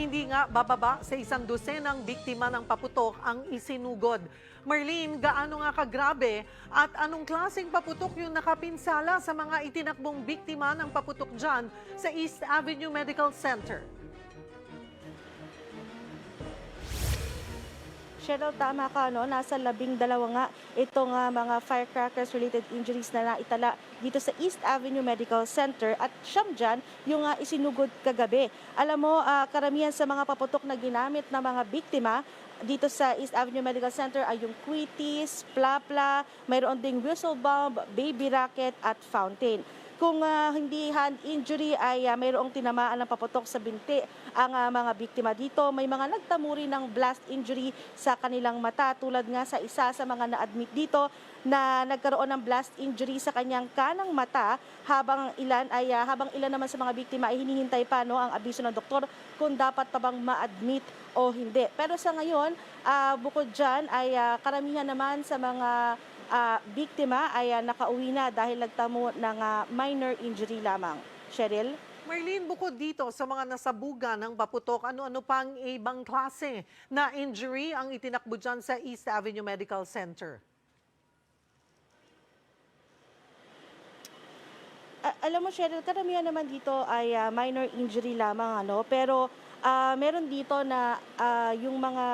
Hindi nga bababa sa isang dosenang biktima ng paputok ang isinugod. Marlene, gaano nga kagrabe at anong klaseng paputok yung nakapinsala sa mga itinakbong biktima ng paputok dyan sa East Avenue Medical Center? Cheryl, tama ka, no? Nasa labing dalawa nga itong ah, mga firecrackers-related injuries na naitala dito sa East Avenue Medical Center at siyam dyan yung ah, isinugod kagabi. Alam mo, ah, karamihan sa mga paputok na ginamit ng mga biktima dito sa East Avenue Medical Center ay yung quitis, plapla, mayroon ding whistle bomb, baby rocket at fountain. Kung ah, hindi hand injury ay ah, mayroong tinamaan ng paputok sa binti ang ah, mga biktima dito. May mga nagtamo rin ng blast injury sa kanilang mata tulad nga sa isa sa mga na-admit dito na nagkaroon ng blast injury sa kanyang kanang mata habang ilan ay ah, habang ilan naman sa mga biktima ay hinihintay pa no ang abiso ng doktor kung dapat pa bang ma-admit o hindi. Pero sa ngayon, ah, bukod dyan ay ah, karamihan naman sa mga ah, biktima ay ah, nakauwi na dahil nagtamo ng ah, minor injury lamang. Cheryl? Marlene, bukod dito sa mga nasabugan ng paputok, ano-ano pang ibang klase na injury ang itinakbo dyan sa East Avenue Medical Center? Alam mo, Cheryl, karamihan naman dito ay ah, minor injury lamang, ano? Pero ah, meron dito na ah, yung mga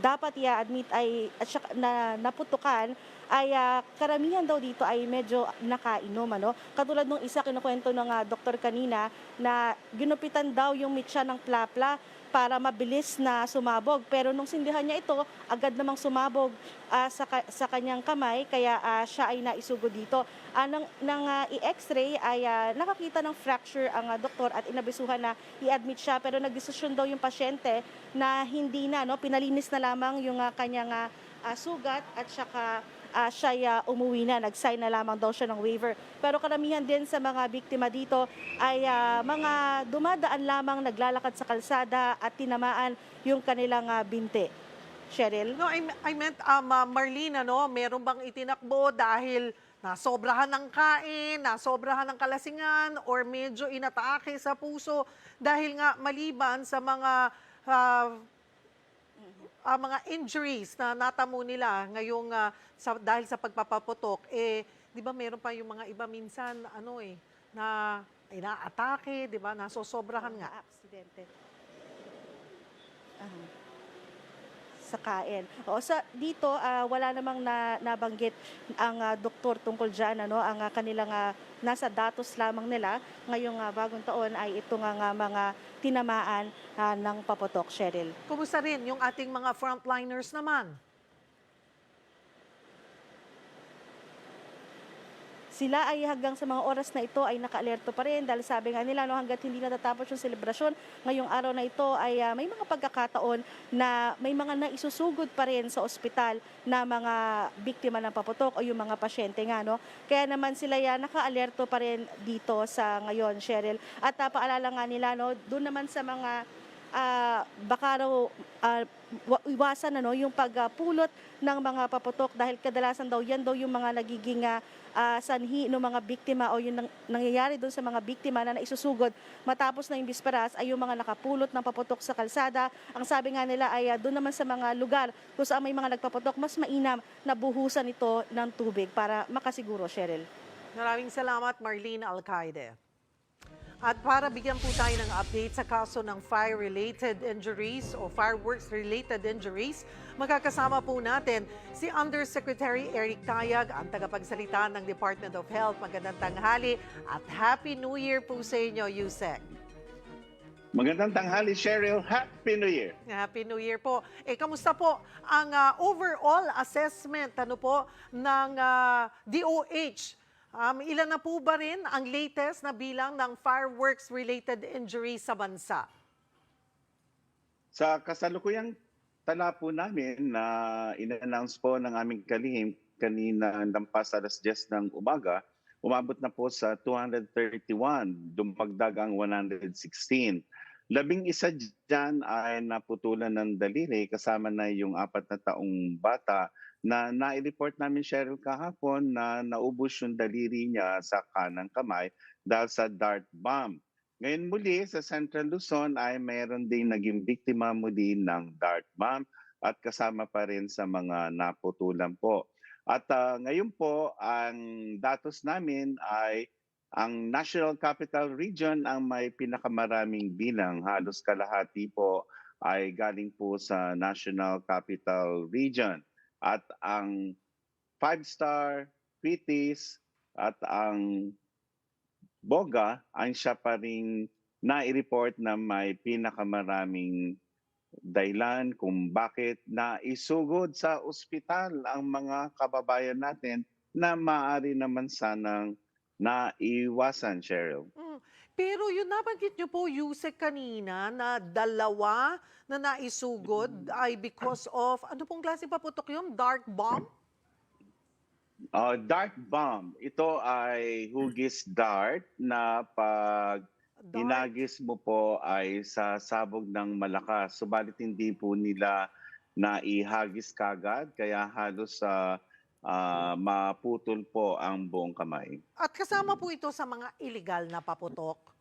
dapat i-admit ay at saka na naputukan ay ah, karamihan daw dito ay medyo nakainom ano? Katulad nung isa kinukwento ng ah, doktor kanina na ginupitan daw yung mitya ng plapla para mabilis na sumabog. Pero nung sindihan niya ito agad namang sumabog ah, sa ka- sa kanyang kamay. Kaya ah, siya ay naisugo dito. Ah, nang, nang ah, i-x-ray ay ah, nakakita ng fracture ang ah, doktor at inabisuhan na i-admit siya. Pero nagdesisyon daw yung pasyente na hindi na no? Pinalinis na lamang yung ah, kanyang ah, sugat at saka ah, siya ah, umuwi na. Nag-sign na lamang daw siya ng waiver. Pero karamihan din sa mga biktima dito ay ah, mga dumadaan lamang naglalakad sa kalsada at tinamaan yung kanilang ah, binti. Cheryl? No, I, I meant, um, uh, Marlene, ano, meron bang itinakbo dahil nasobrahan ng kain, nasobrahan ng kalasingan, or medyo inatake sa puso? Dahil nga maliban sa mga ah, ah, mga injuries na natamo nila ngayong ah, sa, dahil sa pagpapaputok, eh, di ba meron pa yung mga iba minsan, ano eh, na inaatake, di ba, nasosobrahan nga. aksidente. Ah. Sa kain. O sa dito ah, wala namang na, nabanggit ang ah, doktor tungkol diyan ano ang ah, kanilang ah, nasa datos lamang nila ngayong ah, bagong taon ay ito nga nga mga tinamaan ah, ng paputok Cheryl. Kumusta rin yung ating mga frontliners naman? Sila ay hanggang sa mga oras na ito ay nakaalerto pa rin dahil sabi nga nila no, hanggat hindi natatapos yung selebrasyon ngayong araw na ito ay ah, may mga pagkakataon na may mga naisusugod pa rin sa ospital na mga biktima ng paputok o yung mga pasyente nga no. Kaya naman sila ya nakaalerto pa rin dito sa ngayon Cheryl. At uh, paalala nga nila no, doon naman sa mga ah, baka raw wa- iwasan ano yung pagpulot ng mga paputok dahil kadalasan daw yan daw yung mga nagiging ah, ah, sanhi ng mga biktima o yung nang- nangyayari doon sa mga biktima na naisusugod matapos na yung bisperas ay yung mga nakapulot ng paputok sa kalsada. Ang sabi nga nila ay ah, doon naman sa mga lugar kung saan may mga nagpaputok, mas mainam na buhusan ito ng tubig para makasiguro, Cheryl. Maraming salamat, Marlene Alcaide. At para bigyan po tayo ng update sa kaso ng fire-related injuries o fireworks-related injuries, magkakasama po natin si Undersecretary Eric Tayag, ang tagapagsalita ng Department of Health. Magandang tanghali at Happy New Year po sa inyo, Yusek. Magandang tanghali, Cheryl. Happy New Year. Happy New Year po. Eh, kamusta po ang ah, overall assessment ano po, ng ah, DOH? Um, ilan na po ba rin ang latest na bilang ng fireworks-related injuries sa bansa? Sa kasalukuyang tala po namin na in-announce po ng aming kalihim kanina lampas alas 10 ng umaga, umabot na po sa 231, dumagdag ang 116. Labing isa dyan ay naputulan ng daliri kasama na yung apat na taong bata na nai-report namin Cheryl kahapon na naubos yung daliri niya sa kanang kamay dahil sa dart bomb. ngayon muli sa Central Luzon ay mayroon ding naging biktima muli ng dart bomb at kasama pa rin sa mga naputulan po. At ah, ngayon po, ang datos namin ay ang National Capital Region ang may pinakamaraming bilang. Halos kalahati po ay galing po sa National Capital Region. At ang five-star, Kritis, at ang Boga ang siya pa rin na-report na may pinakamaraming dahilan kung bakit naisugod sa ospital ang mga kababayan natin na maaari naman sanang naiwasan, Cheryl. Mm. Pero yun nabanggit niyo po, Yusek, kanina na dalawa na naisugod ay because of, ano pong klase paputok yun? Dark bomb? Uh, dart bomb, ito ay hugis dart na pag hinagis mo po ay sa sabog ng malakas. Subalit hindi po nila naihagis kagad kaya halos sa maputol po ang buong kamay. At kasama po ito sa mga illegal na paputok.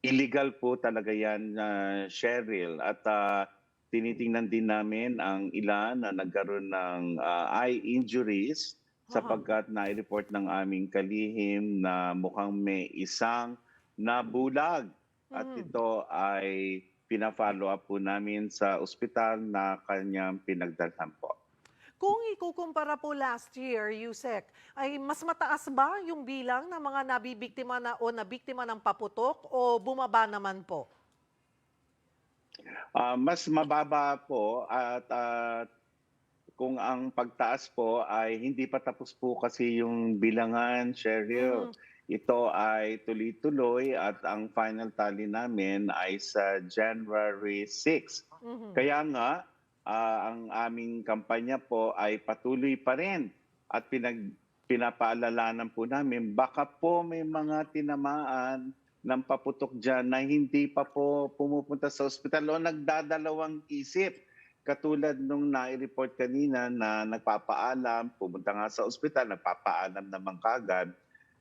Illegal po talaga yan, uh, Cheryl. At ah, tinitingnan din namin ang ilan na nagkaroon ng ah, eye injuries sapagkat na-report ng aming kalihim na mukhang may isang nabulag. At Mhm. ito ay pina-follow up po namin sa ospital na kanyang pinagdalhan po. Kung ikukumpara po last year, Yusek, ay mas mataas ba yung bilang ng mga nabibiktima na o nabiktima ng paputok o bumaba naman po? Ah, mas mababa po at ah, kung ang pagtaas po ay hindi pa tapos po kasi yung bilangan, Cheryl. Mhm. Ito ay tuloy-tuloy at ang final tally namin ay sa January 6. Mhm. Kaya nga, ah, ang aming kampanya po ay patuloy pa rin at pinag, pinapaalalanan po namin baka po may mga tinamaan ng paputok dyan na hindi pa po pumupunta sa ospital o nagdadalawang isip. Katulad nung nai-report kanina na nagpapaalam, pumunta nga sa ospital, nagpapaalam naman kagad.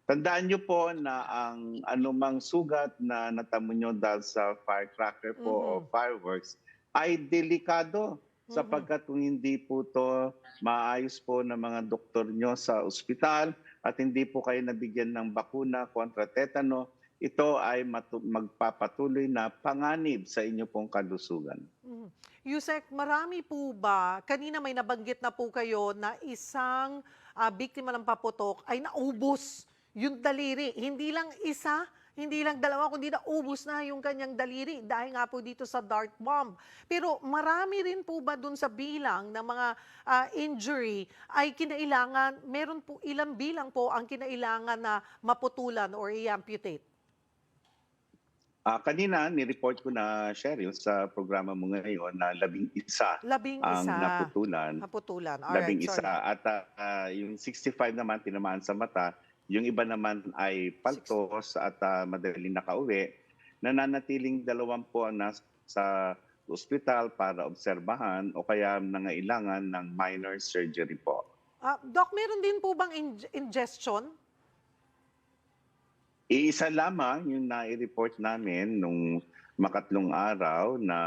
Tandaan niyo po na ang anumang sugat na natamo nyo dahil sa firecracker po o Mhm. fireworks ay delikado. Sapagkat kung hindi po to maayos po ng mga doktor nyo sa ospital at hindi po kayo nabigyan ng bakuna kontra tetano, ito ay magpapatuloy na panganib sa inyo pong kalusugan. Mhm. Yusek, marami po ba, kanina may nabanggit na po kayo na isang ah, biktima ng paputok ay naubos yung daliri. Hindi lang isa, hindi lang dalawa, kundi naubos na yung kanyang daliri dahil nga po dito sa dart bomb. Pero marami rin po ba dun sa bilang ng mga ah, injury ay kinailangan, meron po ilang bilang po ang kinailangan na maputulan or i-amputate? Ah, kanina, ni-report ko na, Cheryl, sa programa mo ngayon na labing isa Labing ang isa. naputulan. Naputulan. Alright, labing sorry. isa. At ah, yung 65 naman tinamaan sa mata, yung iba naman ay paltos at ah, madaling nakauwi. Nananatiling dalawang po na sa ospital para obserbahan o kaya nangailangan ng minor surgery po. Ah, Doc, meron din po bang in- ingestion? Iisa lamang yung nai-report namin nung makatlong araw na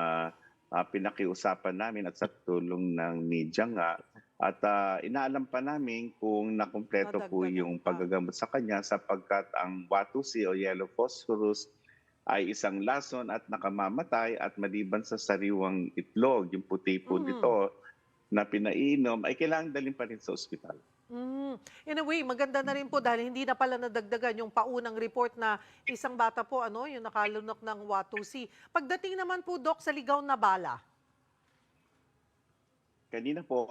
ah, pinakiusapan namin at sa tulong ng media nga. At ah, inaalam pa namin kung nakumpleto po yung pa. paggagamot sa kanya sapagkat ang Watusi o yellow phosphorus ay isang lason at nakamamatay at maliban sa sariwang itlog, yung puti po Mhm. nito na pinainom, ay kailangan dalhin pa rin sa ospital. Mm. In a way, maganda na rin po dahil hindi na pala nadagdagan yung paunang report na isang bata po, ano, yung nakalunok ng Watusi. Pagdating naman po, Doc, sa ligaw na bala. Kanina po,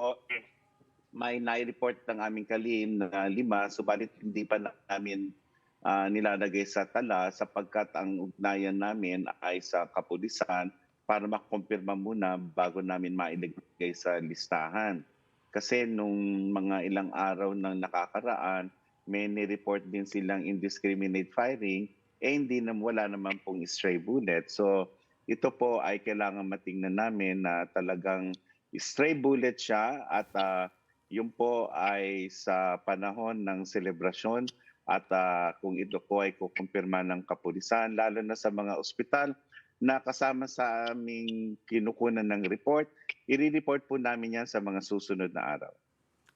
may nai-report ng aming kalihim na lima, subalit hindi pa namin ah, nilalagay sa tala sapagkat ang ugnayan namin ay sa kapulisan para makumpirma muna bago namin mailagay sa listahan. Kasi nung mga ilang araw nang nakakaraan, may ni-report din silang indiscriminate firing, eh hindi na wala naman pong stray bullet. So ito po ay kailangan matingnan namin na talagang stray bullet siya at ah, yun po ay sa panahon ng selebrasyon at ah, kung ito po ay kukumpirma ng kapulisan, lalo na sa mga ospital na kasama sa aming kinukunan ng report, i-report po namin yan sa mga susunod na araw.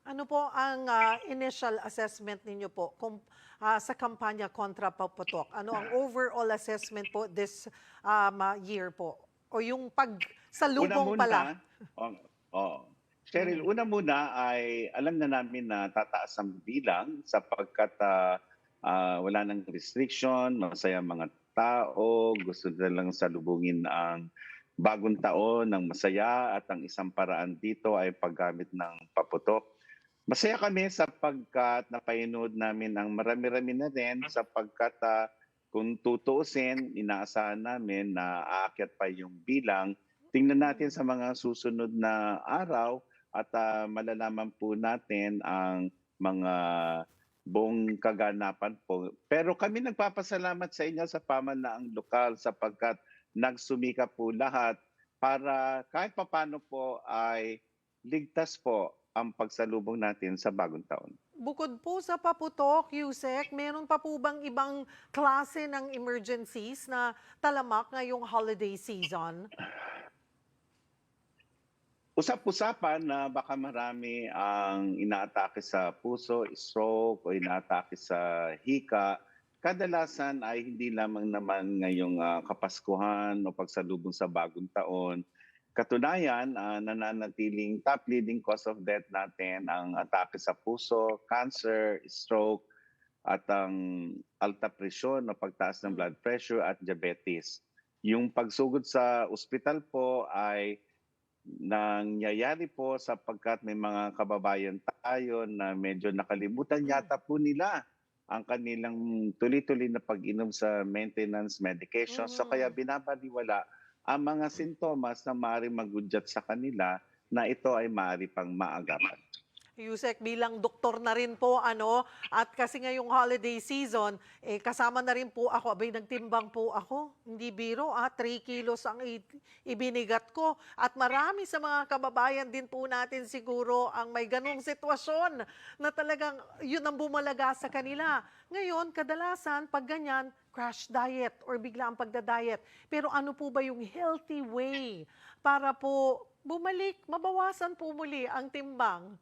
Ano po ang ah, initial assessment ninyo po kung, ah, sa kampanya kontra paputok? Ano ang overall assessment po this um, year po? O yung pagsalubong pala? Oh, oh. Cheryl, una muna ay alam na namin na tataas ang bilang sapagkat ah, wala nang restriction, masaya mga tao, gusto na lang salubungin ang bagong taon ng masaya at ang isang paraan dito ay paggamit ng paputok. Masaya kami sapagkat napahinood namin ang marami-rami na rin sapagkat ah, kung tutuusin, inaasahan namin na aakyat pa yung bilang. Tingnan natin sa mga susunod na araw at ah, malalaman po natin ang mga buong kaganapan po. Pero kami nagpapasalamat sa inyo sa pamanaang lokal sapagkat nagsumika po lahat para kahit papano po ay ligtas po ang pagsalubong natin sa bagong taon. Bukod po sa paputok, Yusek, meron pa po bang ibang klase ng emergencies na talamak ngayong holiday season? Usap-usapan na baka marami ang inaatake sa puso, stroke o inaatake sa hika. Kadalasan ay hindi lamang naman ngayong ah, kapaskuhan o pagsalubong sa bagong taon. Katunayan, ah, nananatiling top leading cause of death natin ang atake sa puso, cancer, stroke, at ang alta presyon o pagtaas ng blood pressure at diabetes. Yung pagsugod sa ospital po ay nangyayari po sapagkat may mga kababayan tayo na medyo nakalimutan yata po nila ang kanilang tuloy-tuloy na pag-inom sa maintenance medication. So Mm. kaya binabaliwala ang mga sintomas na maaaring magudyat sa kanila na ito ay maaari pang maagapan. Yusek, bilang doktor na rin po, ano, at kasi ngayong holiday season, eh, kasama na rin po ako, abay, nagtimbang po ako. Hindi biro, ah, 3 kilos ang ibinigat ko. At marami sa mga kababayan din po natin siguro ang may ganong sitwasyon na talagang yun ang bumalaga sa kanila. Ngayon, kadalasan, pag ganyan, crash diet or bigla ang pagda-diet. Pero ano po ba yung healthy way para po bumalik, mabawasan po muli ang timbang?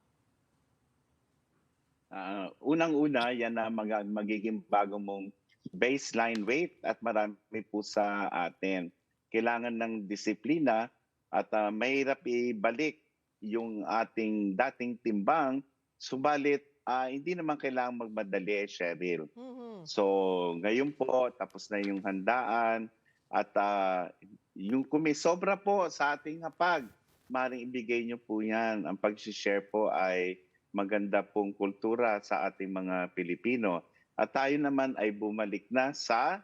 Ah, unang-una, yan na mag- magiging bago mong baseline weight at marami po sa atin. Kailangan ng disiplina at ah, mahirap ibalik yung ating dating timbang, subalit ah, hindi naman kailangan magmadali, Cheryl. Mhm. So, ngayon po, tapos na yung handaan at ah, yung kung may sobra po sa ating hapag, maring ibigay nyo po yan. Ang pag-share po ay maganda pong kultura sa ating mga Pilipino. At tayo naman ay bumalik na sa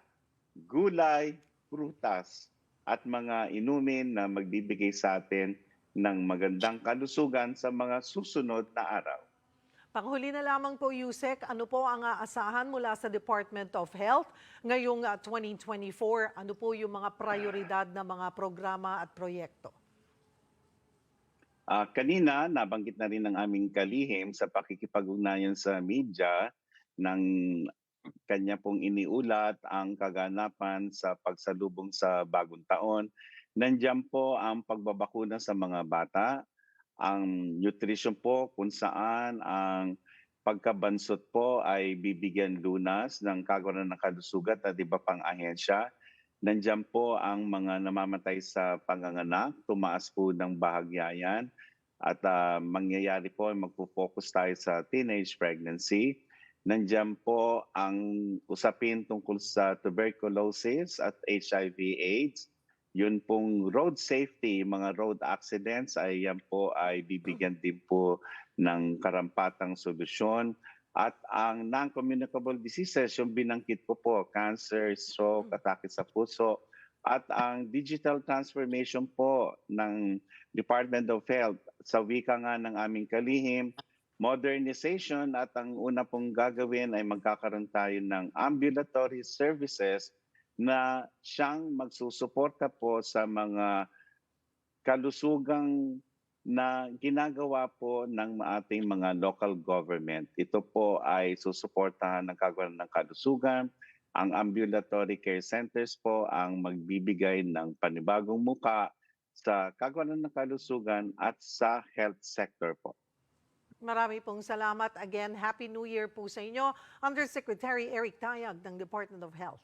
gulay, prutas at mga inumin na magbibigay sa atin ng magandang kalusugan sa mga susunod na araw. Panghuli na lamang po, Yusek, ano po ang aasahan mula sa Department of Health ngayong ah, 2024? Ano po yung mga prioridad na mga programa at proyekto? Ah, kanina, nabanggit na rin ng aming kalihim sa pakikipag-ugnayan sa media ng kanya pong iniulat ang kaganapan sa pagsalubong sa bagong taon. Nandiyan po ang pagbabakuna sa mga bata, ang nutrition po kung saan ang pagkabansot po ay bibigyan lunas ng kagawaan ng kalusugan at iba pang ahensya. Nandiyan po ang mga namamatay sa panganganak, tumaas po ng bahagya yan. At ah, mangyayari po, magpo-focus tayo sa teenage pregnancy. Nandiyan po ang usapin tungkol sa tuberculosis at HIV AIDS. Yun pong road safety, mga road accidents ay yan po ay bibigyan din po ng karampatang solusyon. At ang non-communicable diseases, yung binangkit ko po, cancer, stroke, atake sa puso, at ang digital transformation po ng Department of Health sa wika nga ng aming kalihim, modernization at ang una pong gagawin ay magkakaroon tayo ng ambulatory services na siyang magsusuporta po sa mga kalusugang na ginagawa po ng ating mga local government. Ito po ay susuportahan ng kagawaran ng kalusugan. Ang ambulatory care centers po ang magbibigay ng panibagong muka sa kagawaran ng kalusugan at sa health sector po. Marami pong salamat. Again, Happy New Year po sa inyo. Undersecretary Eric Tayag ng Department of Health.